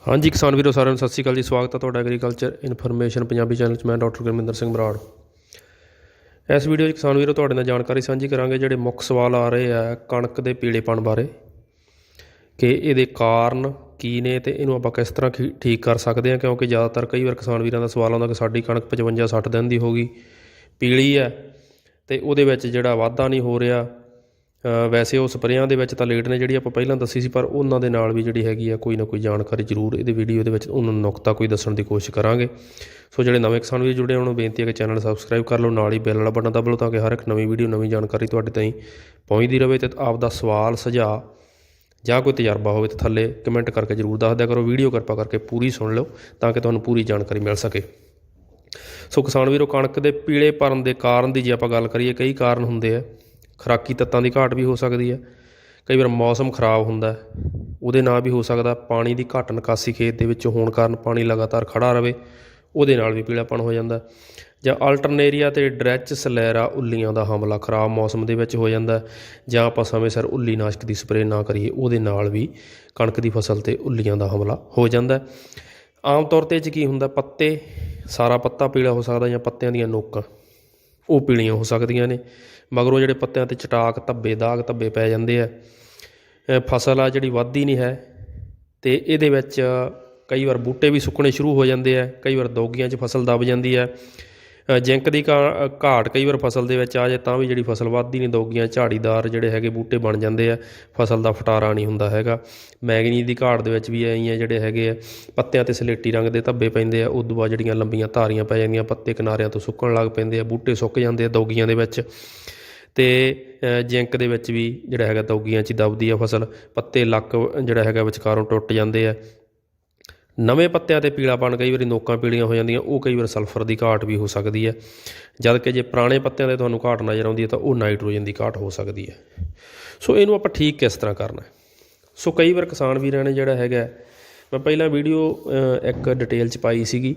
ਹਾਂਜੀ, ਕਿਸਾਨ ਵੀਰੋ, ਸਾਰਿਆਂ ਨੂੰ ਸਤਿ ਸ਼੍ਰੀ ਅਕਾਲ ਜੀ। ਸਵਾਗਤ ਹੈ ਤੁਹਾਡਾ ਐਗਰੀਕਲਚਰ ਇਨਫੋਰਮੇਸ਼ਨ ਪੰਜਾਬੀ ਚੈਨਲ 'ਚ। ਮੈਂ ਡਾਕਟਰ ਗੁਰਮਿੰਦਰ ਸਿੰਘ ਬਰਾੜ। ਇਸ ਵੀਡੀਓ 'ਚ ਕਿਸਾਨ ਵੀਰੋ, ਤੁਹਾਡੇ ਨਾਲ ਜਾਣਕਾਰੀ ਸਾਂਝੀ ਕਰਾਂਗੇ ਜਿਹੜੇ ਮੁੱਖ ਸਵਾਲ ਆ ਰਹੇ ਆ ਕਣਕ ਦੇ ਪੀਲੇਪਣ ਬਾਰੇ, ਕਿ ਇਹਦੇ ਕਾਰਨ ਕੀ ਨੇ ਤੇ ਇਹਨੂੰ ਆਪਾਂ ਕਿਸ ਤਰ੍ਹਾਂ ਖੀ- ਠੀਕ ਕਰ ਸਕਦੇ ਹਾਂ ਕਿਉਂਕਿ ਜ਼ਿਆਦਾਤਰ ਕਈ ਵਾਰ ਕਿਸਾਨ ਵੀਰਾਂ ਦਾ ਸਵਾਲ ਆਉਂਦਾ ਕਿ ਸਾਡੀ ਕਣਕ 55 60 ਦਿਨ ਦੀ ਹੋ ਗਈ, ਪੀਲੀ ਹੈ ਤੇ ਉਹਦੇ ਵਿੱਚ ਜਿਹੜਾ ਵਾਧਾ ਨਹੀਂ ਹੋ ਰਿਹਾ ਵੈਸੇ ਉਹ ਸਪਰੇਆਂ ਦੇ ਵਿੱਚ ਤਾਂ ਲੇਟ ਨੇ ਜਿਹੜੀ ਆਪਾਂ ਪਹਿਲਾਂ ਦੱਸੀ ਸੀ, ਪਰ ਉਹਨਾਂ ਦੇ ਨਾਲ ਵੀ ਜਿਹੜੀ ਹੈਗੀ ਆ, ਕੋਈ ਨਾ ਕੋਈ ਜਾਣਕਾਰੀ ਜ਼ਰੂਰ ਇਹਦੇ ਵੀਡੀਓ ਦੇ ਵਿੱਚ ਉਹਨਾਂ ਨੂੰ ਨੁਕਤਾ ਕੋਈ ਦੱਸਣ ਦੀ ਕੋਸ਼ਿਸ਼ ਕਰਾਂਗੇ। ਸੋ ਜਿਹੜੇ ਨਵੇਂ ਕਿਸਾਨ ਵੀ ਜੁੜੇ ਉਹਨਾਂ ਨੂੰ ਬੇਨਤੀ ਹੈ ਕਿ ਚੈਨਲ ਸਬਸਕ੍ਰਾਈਬ ਕਰ ਲਓ, ਨਾਲ ਹੀ ਬੈਲ ਵਾਲਾ ਬਟਨ ਦਬਾ ਲਓ ਤਾਂ ਕਿ ਹਰ ਇੱਕ ਨਵੀਂ ਵੀਡੀਓ ਨਵੀਂ ਜਾਣਕਾਰੀ ਤੁਹਾਡੇ ਤਾਈਂ ਪਹੁੰਚਦੀ ਰਹੇ ਤੇ ਆਪ ਦਾ ਸਵਾਲ, ਸੁਝਾਅ ਜਾਂ ਕੋਈ ਤਜਰਬਾ ਹੋਵੇ ਤਾਂ ਥੱਲੇ ਕਮੈਂਟ ਕਰਕੇ ਜਰੂਰ ਦੱਸ ਦਿਆ ਕਰੋ ਵੀਡੀਓ ਕਿਰਪਾ ਕਰਕੇ ਪੂਰੀ ਸੁਣ ਲਓ ਤਾਂ ਕਿ ਤੁਹਾਨੂੰ ਪੂਰੀ ਜਾਣਕਾਰੀ ਮਿਲ ਸਕੇ। ਸੋ ਕਿਸਾਨ ਵੀਰੋ, ਕਣਕ ਦੇ ਪੀਲੇ ਪਰਨ ਦੇ ਕਾਰਨ ਦੀ ਜੇ ਆਪਾਂ ਗੱਲ ਕਰੀਏ, ਕਈ ਕਾਰਨ ਹੁੰਦੇ ਆ। ਖੁਰਾਕੀ ਤੱਤਾਂ ਦੀ ਘਾਟ ਵੀ ਹੋ ਸਕਦੀ ਹੈ। ਕਈ ਵਾਰ ਮੌਸਮ ਖਰਾਬ ਹੁੰਦਾ ਉਹਦੇ ਨਾਲ ਵੀ ਹੋ ਸਕਦਾ ਪਾਣੀ ਦੀ ਘਾਟ ਨਿਕਾਸੀ ਖੇਤ ਦੇ ਵਿੱਚ ਹੋਣ ਕਾਰਨ ਪਾਣੀ ਲਗਾਤਾਰ ਖੜਾ ਰਵੇ, ਉਹਦੇ ਨਾਲ ਵੀ ਪੀਲਾਪਣ ਹੋ ਜਾਂਦਾ ਜਾਂ ਅਲਟਰਨੇਰੀਆ ਤੇ ਡਰੈਚ ਸਲੈਰਾ ਉੱਲੀਆਂ ਦਾ ਹਮਲਾ ਖਰਾਬ ਮੌਸਮ ਦੇ ਵਿੱਚ ਹੋ ਜਾਂਦਾ ਜਾਂ ਆਪਾਂ ਸਮੇਂ ਸਿਰ ਉੱਲੀ ਨਾਸ਼ਕ ਦੀ ਸਪਰੇਅ ਨਾ ਕਰੀਏ, ਉਹਦੇ ਨਾਲ ਵੀ ਕਣਕ ਦੀ ਫਸਲ ਤੇ ਉੱਲੀਆਂ ਦਾ ਹਮਲਾ ਹੋ ਜਾਂਦਾ ਆਮ ਤੌਰ ਤੇ ਇਹ 'ਚ ਕੀ ਹੁੰਦਾ? ਪੱਤੇ, ਸਾਰਾ ਪੱਤਾ ਪੀਲਾ ਹੋ ਸਕਦਾ ਜਾਂ ਪੱਤਿਆਂ ਦੀਆਂ ਨੋਕਾਂ। ਉਹ ਪੀਲੀਆਂ ਹੋ ਸਕਦੀਆਂ ਨੇ। ਮਗਰੋਂ ਜਿਹੜੇ ਪੱਤਿਆਂ ਤੇ ਚਟਾਕ, ਧੱਬੇ, ਦਾਗ, ਧੱਬੇ ਪੈ ਜਾਂਦੇ ਆ। ਫਸਲ ਆ ਜਿਹੜੀ ਵੱਧਦੀ ਨਹੀਂ ਹੈ ਤੇ ਇਹਦੇ ਵਿੱਚ ਕਈ ਵਾਰ ਬੂਟੇ ਵੀ ਸੁੱਕਣੇ ਸ਼ੁਰੂ ਹੋ ਜਾਂਦੇ ਆ, ਕਈ ਵਾਰ ਦੋਗੀਆਂ 'ਚ ਫਸਲ ਦਬ ਜਾਂਦੀ ਹੈ ਜਿੰਕ ਦੀ ਘਾ- ਘਾਟ ਕਈ ਵਾਰ ਫਸਲ ਦੇ ਵਿੱਚ ਆ ਜਾਏ ਤਾਂ ਵੀ ਜਿਹੜੀ ਫਸਲ ਵੱਧਦੀ ਨਹੀਂ, ਦੋਗੀਆਂ, ਝਾੜੀਦਾਰ ਜਿਹੜੇ ਹੈਗੇ ਬੂਟੇ ਬਣ ਜਾਂਦੇ ਆ, ਫਸਲ ਦਾ ਫਟਾਰਾ ਨਹੀਂ ਹੁੰਦਾ ਹੈਗਾ। ਮੈਗਨੀਜ਼ ਦੀ ਘਾਟ ਦੇ ਵਿੱਚ ਵੀ ਐਂ ਆ, ਜਿਹੜੇ ਹੈਗੇ ਆ, ਪੱਤਿਆਂ ਤੇ ਸਲੇਟੀ ਰੰਗ ਦੇ ਧੱਬੇ ਪੈਂਦੇ ਆ, ਉਦੋਂ ਬਾਅਦ ਜਿਹੜੀਆਂ ਲੰਬੀਆਂ ਧਾਰੀਆਂ ਪੈ ਜਾਂਦੀਆਂ, ਪੱਤੇ ਕਿਨਾਰਿਆਂ ਤੋਂ ਸੁੱਕਣ ਲੱਗ ਪੈਂਦੇ ਆ, ਬੂਟੇ ਸੁੱਕ ਜਾਂਦੇ ਆ ਦੋਗੀਆਂ ਦੇ ਵਿੱਚ। ਤੇ ਜਿੰਕ ਦੇ ਵਿੱਚ ਵੀ ਜਿਹੜਾ ਹੈਗਾ ਦੋਗੀਆਂ 'ਚ ਹੀ ਦਬਦੀ ਆ ਫਸਲ, ਪੱਤੇ ਲੱਕ ਜਿਹੜਾ ਹੈਗਾ ਵਿਚਕਾਰੋਂ ਟੁੱਟ ਜਾਂਦੇ ਆ। ਨਵੇਂ ਪੱਤਿਆਂ ਤੇ ਪੀਲਾਪਣ ਕਈ ਵਾਰੀ ਨੋਕਾਂ ਪੀਲੀਆਂ ਹੋ ਜਾਂਦੀਆਂ, ਉਹ ਕਈ ਵਾਰ ਸਲਫਰ ਦੀ ਘਾਟ ਵੀ ਹੋ ਸਕਦੀ ਹੈ। ਜਦ ਕਿ ਜੇ ਪੁਰਾਣੇ ਪੱਤਿਆਂ ਤੇ ਤੁਹਾਨੂੰ ਘਾਟ ਨਜ਼ਰ ਆਉਂਦੀ ਹੈ, ਤਾਂ ਉਹ ਨਾਈਟ੍ਰੋਜਨ ਦੀ ਘਾਟ ਹੋ ਸਕਦੀ ਹੈ। ਸੋ ਇਹਨੂੰ ਆਪਾਂ ਠੀਕ ਕਿਸ ਤਰ੍ਹਾਂ ਕਰਨਾ ਸੋ ਕਈ ਵਾਰ ਕਿਸਾਨ ਵੀਰਾਂ ਨੇ ਜਿਹੜਾ ਹੈਗਾ ਮੈਂ ਪਹਿਲਾਂ ਵੀਡੀਓ ਇੱਕ ਡਿਟੇਲ ਚ ਪਾਈ ਸੀਗੀ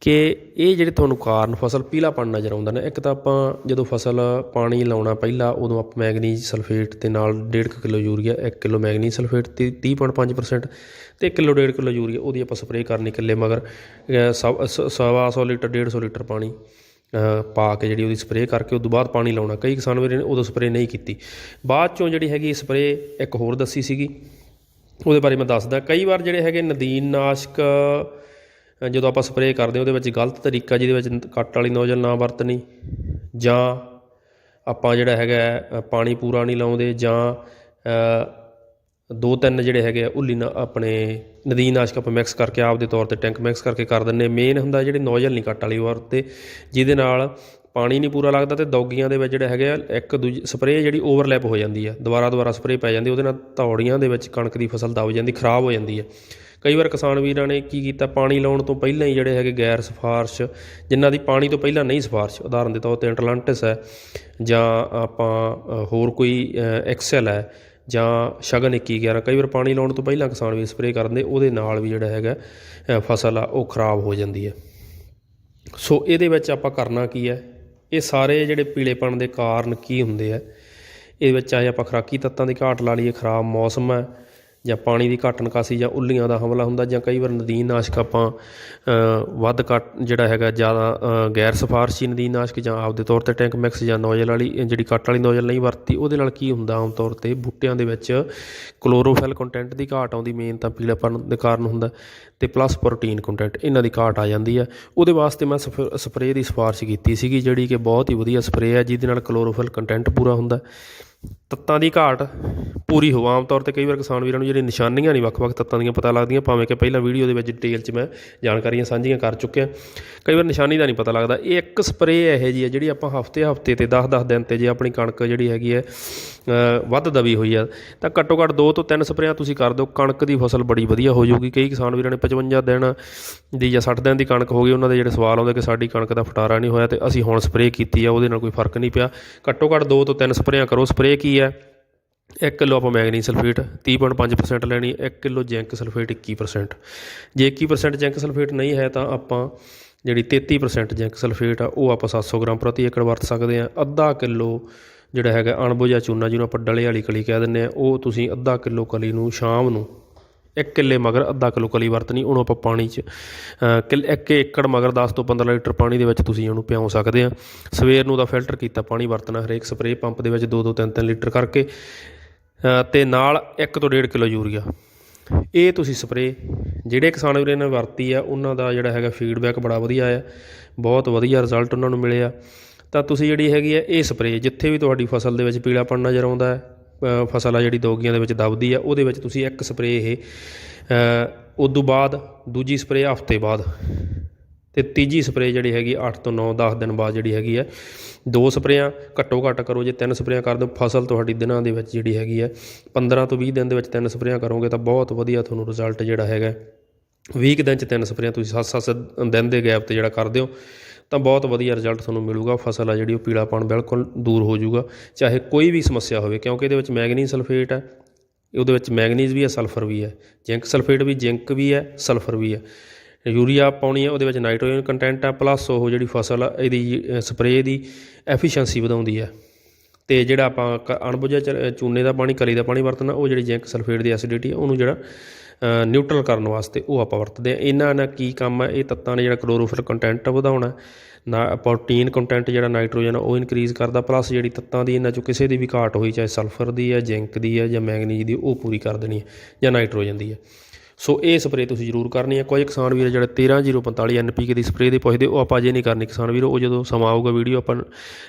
ਕਿ ਇਹ ਜਿਹੜੇ ਤੁਹਾਨੂੰ ਕਾਰਨ ਫਸਲ ਪੀਲਾਪਣ ਨਜ਼ਰ ਆਉਂਦਾ ਨਾ ਇੱਕ ਤਾਂ ਆਪਾਂ ਜਦੋਂ ਫਸਲ ਪਾਣੀ ਲਾਉਣਾ ਪਹਿਲਾਂ ਉਦੋਂ ਆਪਾਂ ਮੈਗਨੀਜ਼ ਸਲਫੇਟ ਦੇ ਨਾਲ 1.5 kilo urea 1 kilo manganese sulphate ਤੇ 30.5% ਤੇ 1 ਕਿਲੋ 1.5 ਕਿਲੋ ਯੂਰੀਆ ਉਹਦੀ ਆਪਾਂ ਸਪਰੇਅ ਕਰਨੀ ਇਕੱਲੇ ਮਗਰ ਅ, ਸਵਾ ਸੌ ਲੀਟਰ 150 ਲੀਟਰ ਪਾਣੀ ਪਾ ਕੇ ਜਿਹੜੀ ਉਹਦੀ ਸਪਰੇਅ ਕਰਕੇ ਉਸ ਤੋਂ ਬਾਅਦ ਪਾਣੀ ਲਾਉਣਾ। ਕਈ ਕਿਸਾਨ ਵੀਰਾਂ ਨੇ ਉਦੋਂ ਸਪਰੇਅ ਨਹੀਂ ਕੀਤੀ। ਬਾਅਦ ਚੋਂ ਜਿਹੜੀ ਹੈਗੀ ਸਪਰੇਅ ਇੱਕ ਹੋਰ ਦੱਸੀ ਸੀਗੀ। ਉਹਦੇ ਬਾਰੇ ਮੈਂ ਦੱਸਦਾ। ਕਈ ਵਾਰ ਜਿਹੜੇ ਹੈਗੇ ਨਦੀਨ ਨਾਸ਼ਕ ਜਦੋਂ ਆਪਾਂ ਸਪਰੇਅ ਕਰਦੇ ਹਾਂ, ਉਹਦੇ ਵਿੱਚ ਗਲਤ ਤਰੀਕਾ ਜਿਹਦੇ ਵਿੱਚ ਕੱਟ ਵਾਲੀ ਨੋਜ਼ਲ ਨਾ ਵਰਤਣੀ, ਜਾਂ ਆਪਾਂ ਜਿਹੜਾ ਹੈਗਾ ਪਾਣੀ ਪੂਰਾ ਨਹੀਂ ਲਾਉਂਦੇ, ਜਾਂ ਦੋ ਤਿੰਨ ਜਿਹੜੇ ਹੈਗੇ ਆ, ਉੱਲੀ ਨਾ ਆਪਣੇ ਨਦੀਨ ਨਾਸ਼ਕ ਆਪਾਂ ਮਿਕਸ ਕਰਕੇ ਆਪ ਦੇ ਤੌਰ ਤੇ ਟੈਂਕ ਮਿਕਸ ਕਰਕੇ ਕਰ ਦਿੰਨੇ ਮੇਨ ਹੁੰਦਾ ਜਿਹੜੇ ਨੋਜ਼ਲ ਨਹੀਂ ਕੱਟ ਵਾਲੀ ਵਰਤੇ ਜਿਹਦੇ ਨਾਲ ਪਾਣੀ ਨਹੀਂ ਪੂਰਾ ਲੱਗਦਾ ਤੇ ਦੌਗੀਆਂ ਦੇ ਵਿੱਚ ਜਿਹੜੇ ਹੈਗੇ ਆ, ਇੱਕ ਦੂਜੀ, ਸਪਰੇਅ ਜਿਹੜੀ ਓਵਰਲੈਪ ਹੋ ਜਾਂਦੀ ਆ। ਦੁਬਾਰਾ ਦੁਬਾਰਾ ਸਪਰੇਅ ਪੈ ਜਾਂਦੀ, ਉਹਦੇ ਨਾਲ ਤੌੜੀਆਂ ਦੇ ਵਿੱਚ ਕਣਕ ਦੀ ਫਸਲ ਦਬ ਜਾਂਦੀ, ਖਰਾਬ ਹੋ ਜਾਂਦੀ ਹੈ ਕਈ ਵਾਰ ਕਿਸਾਨ ਵੀਰਾਂ ਨੇ ਕੀ ਕੀਤਾ, ਪਾਣੀ ਲਾਉਣ ਤੋਂ ਪਹਿਲਾਂ ਹੀ ਜਿਹੜੇ ਹੈਗੇ ਗੈਰ ਸਿਫਾਰਸ਼, ਜਿਨ੍ਹਾਂ ਦੀ ਪਾਣੀ ਤੋਂ ਪਹਿਲਾਂ ਨਹੀਂ ਸਿਫਾਰਸ਼, ਉਦਾਹਰਨ ਦੇ ਤੌਰ ਤੇ ਐਟਲਾਂਟਿਸ ਹੈ, ਜਾਂ ਆਪਾਂ ਹੋਰ ਕੋਈ ਐਕਸਲ ਹੈ, ਜਾਂ ਸ਼ਗਨ 2111 ਕਈ ਵਾਰ ਪਾਣੀ ਲਾਉਣ ਤੋਂ ਪਹਿਲਾਂ ਕਿਸਾਨ ਵੀ ਸਪਰੇਅ ਕਰਦੇ ਉਹਦੇ ਨਾਲ ਵੀ ਜਿਹੜਾ ਹੈਗਾ ਫਸਲ ਆ, ਉਹ ਖਰਾਬ ਹੋ ਜਾਂਦੀ ਹੈ। ਸੋ ਇਹਦੇ ਵਿੱਚ ਆਪਾਂ ਕਰਨਾ ਕੀ ਹੈ? ਇਹ ਸਾਰੇ ਜਿਹੜੇ ਪੀਲੇਪਣ ਦੇ ਕਾਰਨ ਕੀ ਹੁੰਦੇ ਆ? ਇਹ ਵਿੱਚ ਚਾਹੇ ਆਪਾਂ ਖੁਰਾਕੀ ਤੱਤਾਂ ਦੀ ਘਾਟ ਲਾ ਲਈਏ, ਖਰਾਬ ਮੌਸਮ ਹੈ ਜਾਂ ਪਾਣੀ ਦੀ ਘਾਟ ਨਿਕਾਸੀ ਜਾਂ ਉੱਲੀਆਂ ਦਾ ਹਮਲਾ ਹੁੰਦਾ ਜਾਂ ਕਈ ਵਾਰ ਨਦੀਨ ਨਾਸ਼ਕ ਆਪਾਂ ਵੱਧ ਘੱਟ ਜਿਹੜਾ ਹੈਗਾ ਜ਼ਿਆਦਾ ਗੈਰ ਸਿਫਾਰਸ਼ੀ ਨਦੀਨ ਨਾਸ਼ਕ ਜਾਂ ਆਪਦੇ ਤੌਰ ਤੇ ਟੈਂਕ ਮਿਕਸ ਜਾਂ ਨੋਜ਼ਲ ਵਾਲੀ ਜਿਹੜੀ ਕੱਟ ਵਾਲੀ ਨੋਜ਼ਲ ਨਹੀਂ ਵਰਤੀ, ਉਹਦੇ ਨਾਲ ਕੀ ਹੁੰਦਾ ਆਮ ਤੌਰ ਤੇ? ਬੂਟਿਆਂ ਦੇ ਵਿੱਚ ਕਲੋਰੋਫਿਲ ਕੰਟੈਂਟ ਦੀ ਘਾਟ ਆਉਂਦੀ ਮੇਨ ਤਾਂ ਪੀਲਾਪਣ ਦੇ ਕਾਰਨ ਹੁੰਦਾ ਤੇ ਪਲੱਸ ਪ੍ਰੋਟੀਨ ਕੰਟੈਂਟ ਇਹਨਾਂ ਦੀ ਘਾਟ ਆ ਜਾਂਦੀ ਆ। ਉਹਦੇ ਵਾਸਤੇ ਮੈਂ ਸਪਰੇਅ ਦੀ ਸਿਫਾਰਿਸ਼ ਕੀਤੀ ਸੀਗੀ ਜਿਹੜੀ ਕਿ ਬਹੁਤ ਹੀ ਵਧੀਆ ਸਪਰੇਅ ਹੈ, ਜਿਹਦੇ ਨਾਲ ਕਲੋਰੋਫਿਲ ਕੰਟੈਂਟ ਪੂਰਾ ਹੁੰਦਾ। ਤੱਤਾਂ ਦੀ ਘਾਟ ਪੂਰੀ ਹੋ ਆਮ ਤੌਰ ਤੇ ਕਈ ਵਾਰ ਕਿਸਾਨ ਵੀਰਾਂ ਨੂੰ ਜਿਹੜੀ ਨਿਸ਼ਾਨੀਆਂ ਨਹੀਂ ਵੱਖ-ਵੱਖ ਤੱਤਾਂ ਦੀਆਂ ਪਤਾ ਲੱਗਦੀਆਂ, ਭਾਵੇਂ ਕਿ ਪਹਿਲਾਂ ਵੀਡੀਓ ਦੇ ਵਿੱਚ ਡਿਟੇਲ 'ਚ ਮੈਂ ਜਾਣਕਾਰੀਆਂ ਸਾਂਝੀਆਂ ਕਰ ਚੁੱਕਿਆ। ਕਈ ਵਾਰ ਨਿਸ਼ਾਨੀ ਦਾ ਨਹੀਂ ਪਤਾ ਲੱਗਦਾ। ਇਹ ਇੱਕ ਸਪਰੇਅ ਇਹੋ ਜੀ ਹੈ ਜਿਹੜੀ ਆਪਾਂ ਹਫ਼ਤੇ ਹਫ਼ਤੇ ਤੇ 10-10 ਦਿਨ ਤੇ ਜੇ ਆਪਣੀ ਕਣਕ ਜਿਹੜੀ ਹੈਗੀ ਹੈ ਵੱਧ ਦਬੀ ਹੋਈ ਆ ਤਾਂ ਘੱਟੋ ਘੱਟ 2 ਤੋਂ 3 ਸਪਰੇਆਂ ਤੁਸੀਂ ਕਰ ਦਿਓ। ਕਣਕ ਦੀ ਫਸਲ ਬੜੀ ਵਧੀਆ ਹੋ ਜਾਊਗੀ। ਕਈ ਕਿਸਾਨ ਵੀਰਾਂ ਨੇ 55 ਦਿਨ ਦੀ ਜਾਂ 60 ਦਿਨ ਦੀ ਕਣਕ ਹੋ ਗਈ, ਉਹਨਾਂ ਦੇ ਜਿਹੜੇ ਸਵਾਲ ਆਉਂਦੇ ਕਿ ਸਾਡੀ ਕਣਕ ਦਾ ਫਟਾਰਾ ਨਹੀਂ ਹੋਇਆ ਤੇ ਅਸੀਂ ਹੁਣ ਸਪਰੇਅ ਕੀਤੀ ਆ, ਉਹਦੇ ਨਾਲ ਕੋਈ ਫ਼ਰਕ ਨਹੀਂ ਪਿਆ। ਘੱਟੋ ਘੱਟ 2 ਤੋਂ 3 ਸਪਰੇਆਂ ਕਰੋ। ਸਪਰੇਅ ਇਹ ਕੀ ਹੈ? 1 ਕਿਲੋ ਆਪਾਂ ਮੈਗਨੀ ਸਲਫੇਟ 30.5% ਲੈਣੀ 1 ਕਿਲੋ ਜ਼ਿੰਕ ਸਲਫੇਟ 21% ਜੇ 21% ਜ਼ਿੰਕ ਸਲਫੇਟ ਨਹੀਂ ਹੈ ਤਾਂ ਆਪਾਂ ਜਿਹੜੀ 33% ਜ਼ਿੰਕ ਸਲਫੇਟ ਆ, ਉਹ ਆਪਾਂ 700 ਗ੍ਰਾਮ ਪ੍ਰਤੀ ਏਕੜ ਵਰਤ ਸਕਦੇ ਆ ਅੱਧਾ ਕਿਲੋ ਜਿਹੜਾ ਹੈਗਾ ਅਣਬੁਝਾ ਚੂਨਾ ਜਿਹਨੂੰ ਆਪਾਂ ਡਲੇ ਵਾਲੀ ਕਲੀ ਕਹਿ ਦਿੰਦੇ ਆ ਉਹ ਤੁਸੀਂ ਅੱਧਾ ਕਿਲੋ ਕਲੀ ਨੂੰ ਸ਼ਾਮ ਨੂੰ ਇੱਕ ਕਿੱਲੇ ਮਗਰ ਅੱਧਾ ਕਿਲੋ ਕਲੀ ਵਰਤਣੀ ਉਹਨੂੰ ਆਪਾਂ ਪਾਣੀ 'ਚ ਅ, ਕਿੱਲ ਇੱਕ ਏਕੜ ਮਗਰ 10 ਤੋਂ 15 ਲੀਟਰ ਪਾਣੀ ਦੇ ਵਿੱਚ ਤੁਸੀਂ ਉਹਨੂੰ ਪਿਆਉ ਸਕਦੇ ਆ। ਸਵੇਰ ਨੂੰ ਦਾ ਫਿਲਟਰ ਕੀਤਾ ਪਾਣੀ ਵਰਤਣਾ ਹਰੇਕ ਸਪਰੇਅ ਪੰਪ ਦੇ ਵਿੱਚ 2-2 3-3 ਲੀਟਰ ਕਰਕੇ ਅ, ਤੇ ਨਾਲ 1 ਤੋਂ 1.5 ਕਿਲੋ ਯੂਰੀਆ। ਇਹ ਤੁਸੀਂ ਸਪਰੇਅ ਜਿਹੜੇ ਕਿਸਾਨ ਵੀਰੇ ਨੇ ਵਰਤੀ ਆ ਉਹਨਾਂ ਦਾ ਜਿਹੜਾ ਹੈਗਾ ਫੀਡਬੈਕ ਬੜਾ ਵਧੀਆ ਆ ਬਹੁਤ ਵਧੀਆ ਰਿਜ਼ਲਟ ਉਹਨਾਂ ਨੂੰ ਮਿਲੇ ਆ ਤਾਂ ਤੁਸੀਂ ਜਿਹੜੀ ਹੈਗੀ ਹੈ ਇਹ ਸਪਰੇਅ ਜਿੱਥੇ ਵੀ ਤੁਹਾਡੀ ਫਸਲ ਦੇ ਵਿੱਚ ਪੀਲਾਪਣ ਨਜ਼ਰ ਆਉਂਦਾ ਹੈ ਫਸਲ ਆ ਜਿਹੜੀ ਦੋਗੀਆਂ ਦੇ ਵਿੱਚ ਦਬਦੀ ਆ ਉਹਦੇ ਵਿੱਚ ਤੁਸੀਂ ਇੱਕ ਸਪਰੇਅ ਇਹ ਅ, ਤੋਂ ਬਾਅਦ ਦੂਜੀ ਸਪਰੇਅ ਹਫ਼ਤੇ ਬਾਅਦ ਤੇ ਤੀਜੀ ਸਪਰੇਅ ਜਿਹੜੀ ਹੈਗੀ 8 ਤੋਂ 9 10 ਦਿਨ ਬਾਅਦ ਜਿਹੜੀ ਹੈਗੀ ਹੈ ਦੋ ਸਪਰੇਆਂ ਘੱਟੋ ਘੱਟ ਕਰੋ ਜੇ ਤਿੰਨ ਸਪਰੇਆਂ ਕਰ ਦਿਓ ਫਸਲ ਤੁਹਾਡੀ ਦਿਨਾਂ ਦੇ ਵਿੱਚ ਜਿਹੜੀ ਹੈਗੀ ਹੈ 15 ਤੋਂ 20 ਦਿਨ ਦੇ ਵਿੱਚ ਤਿੰਨ ਸਪਰੇਆਂ ਕਰੋਗੇ ਤਾਂ ਬਹੁਤ ਵਧੀਆ ਤੁਹਾਨੂੰ ਰਿਜ਼ਲਟ ਜਿਹੜਾ ਹੈਗਾ। 20 ਕੁ ਦਿਨ ਚ ਤਿੰਨ ਸਪਰੇਆਂ ਤੁਸੀਂ 7-7 ਦਿਨ ਦੇ ਗੈਪ ਤੇ ਜਿਹੜਾ ਕਰਦੇ ਹੋ ਤਾਂ ਬਹੁਤ ਵਧੀਆ ਰਿਜ਼ਲਟ ਤੁਹਾਨੂੰ ਮਿਲੂਗਾ, ਫਸਲ ਆ ਜਿਹੜੀ ਉਹ ਪੀਲਾਪਣ ਬਿਲਕੁਲ ਦੂਰ ਹੋ ਜਾਊਗਾ। ਚਾਹੇ ਕੋਈ ਵੀ ਸਮੱਸਿਆ ਹੋਵੇ, ਕਿਉਂਕਿ ਇਹਦੇ ਵਿੱਚ ਮੈਗਨੀਜ਼ ਸਲਫੇਟ ਹੈ ਉਹਦੇ ਵਿੱਚ ਮੈਗਨੀਜ਼ ਵੀ ਹੈ ਸਲਫਰ ਵੀ ਹੈ। ਜ਼ਿੰਕ ਸਲਫੇਟ ਵੀ ਜ਼ਿੰਕ ਵੀ ਹੈ ਸਲਫਰ ਵੀ ਹੈ। ਯੂਰੀਆ ਪਾਉਣੀ ਹੈ, ਉਹਦੇ ਵਿੱਚ ਨਾਈਟ੍ਰੋਜਨ ਕੰਟੈਂਟ ਆ ਪਲੱਸ ਉਹ ਜਿਹੜੀ ਫਸਲ ਆ, ਇਹਦੀ ਸਪਰੇਅ ਦੀ ਐਫੀਸ਼ੀਐਂਸੀ ਵਧਾਉਂਦੀ ਹੈ। ਅਤੇ ਜਿਹੜਾ ਆਪਾਂ ਕ- ਅਣਬੁਝਿਆ ਚ- ਚੂਨੇ ਦਾ ਪਾਣੀ, ਕਲੀ ਦਾ ਪਾਣੀ ਵਰਤਣਾ, ਉਹ ਜਿਹੜੀ ਜ਼ਿੰਕ ਸਲਫੇਟ ਦੀ ਐਸਿਡਿਟੀ ਉਹਨੂੰ ਜਿਹੜਾ ਨਿਊਟਰਲ ਕਰਨ ਵਾਸਤੇ ਉਹ ਆਪਾਂ ਵਰਤਦੇ ਆ। ਇਹਨਾਂ ਨਾਲ ਕੀ ਕੰਮ ਹੈ ਇਹ ਤੱਤਾਂ ਨੇ ਜਿਹੜਾ ਕਲੋਰੋਫਿਲ ਕੰਟੈਂਟ ਵਧਾਉਣਾ, ਨਾ ਪ੍ਰੋਟੀਨ ਕੰਟੈਂਟ ਜਿਹੜਾ ਨਾਈਟ੍ਰੋਜਨ ਉਹ ਇਨਕਰੀਜ਼ ਕਰਦਾ ਪਲੱਸ ਜਿਹੜੀ ਤੱਤਾਂ ਦੀ ਇਹਨਾਂ ਚੋਂ ਕਿਸੇ ਦੀ ਵੀ ਘਾਟ ਹੋਈ, ਚਾਹੇ ਸਲਫਰ ਦੀ ਹੈ ਜ਼ਿੰਕ ਦੀ ਹੈ ਜਾਂ ਮੈਗਨੀਜ਼ ਦੀ, ਉਹ ਪੂਰੀ ਕਰ ਦੇਣੀ ਹੈ ਜਾਂ ਨਾਈਟ੍ਰੋਜਨ ਦੀ ਹੈ ਸੋ ਇਹ ਸਪਰੇਅ ਤੁਸੀਂ ਜ਼ਰੂਰ ਕਰਨੀ ਹੈ। ਕੋਈ ਕਿਸਾਨ ਵੀਰ ਜਿਹੜੇ 13045 ਐਨਪੀਕੇ ਦੀ ਸਪਰੇਅ ਦੇ ਪੁੱਛਦੇ, ਉਹ ਆਪਾਂ ਅਜੇ ਨਹੀਂ ਕਰਨੀ ਕਿਸਾਨ ਵੀਰ। ਉਹ ਜਦੋਂ ਸਮਾਂ ਆਊਗਾ ਵੀਡੀਓ ਆਪਾਂ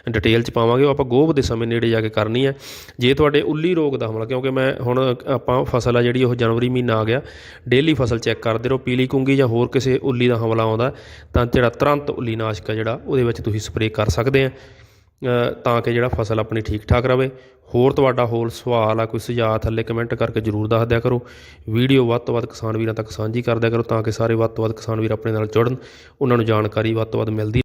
ਡਿਟੇਲ ਚ ਪਾਵਾਂਗੇ। ਉਹ ਆਪਾਂ ਗੋਭ ਦੇ ਸਮੇਂ ਨੇੜੇ ਜਾ ਕੇ ਕਰਨੀ ਹੈ। ਜੇ ਤੁਹਾਡੇ ਉੱਲੀ ਰੋਗ ਦਾ ਹਮਲਾ, ਕਿਉਂਕਿ ਮੈਂ ਹੁਣ ਆਪਾਂ ਫਸਲ ਆ ਜਿਹੜੀ ਉਹ ਜਨਵਰੀ ਮਹੀਨਾ ਆ ਗਿਆ, ਡੇਲੀ ਫਸਲ ਚੈੱਕ ਕਰਦੇ ਰਹੋ। ਪੀਲੀ ਕੁੰਗੀ ਜਾਂ ਹੋਰ ਕਿਸੇ ਉੱਲੀ ਦਾ ਹਮਲਾ ਆਉਂਦਾ, ਤਾਂ ਜਿਹੜਾ ਤੁਰੰਤ ਉੱਲੀ ਨਾਸ਼ਕ ਆ ਜਿਹੜਾ, ਉਹਦੇ ਵਿੱਚ ਤੁਸੀਂ ਸਪਰੇਅ ਕਰ ਸਕਦੇ ਆ। ਤਾਂ ਕਿ ਜਿਹੜਾ ਫਸਲ ਆਪਣੀ ਠੀਕ ਠਾਕ ਰਵੇ। ਹੋਰ ਤੁਹਾਡਾ ਹੋਰ ਸਵਾਲ ਆ, ਕੋਈ ਸੁਝਾਅ ਥੱਲੇ ਕਮੈਂਟ ਕਰਕੇ ਜਰੂਰ ਦੱਸ ਦਿਆ ਕਰੋ। ਵੀਡੀਓ ਵੱਧ ਤੋਂ ਵੱਧ ਕਿਸਾਨ ਵੀਰਾਂ ਤੱਕ ਸਾਂਝੀ ਕਰ ਦਿਆ ਕਰੋ, ਤਾਂ ਕਿ ਸਾਰੇ ਵੱਧ ਤੋਂ ਵੱਧ ਕਿਸਾਨ ਵੀਰ ਆਪਣੇ ਨਾਲ ਜੁੜਨ। ਉਹਨਾਂ ਨੂੰ ਜਾਣਕਾਰੀ ਵੱਧ ਤੋਂ ਵੱਧ ਮਿਲਦੀ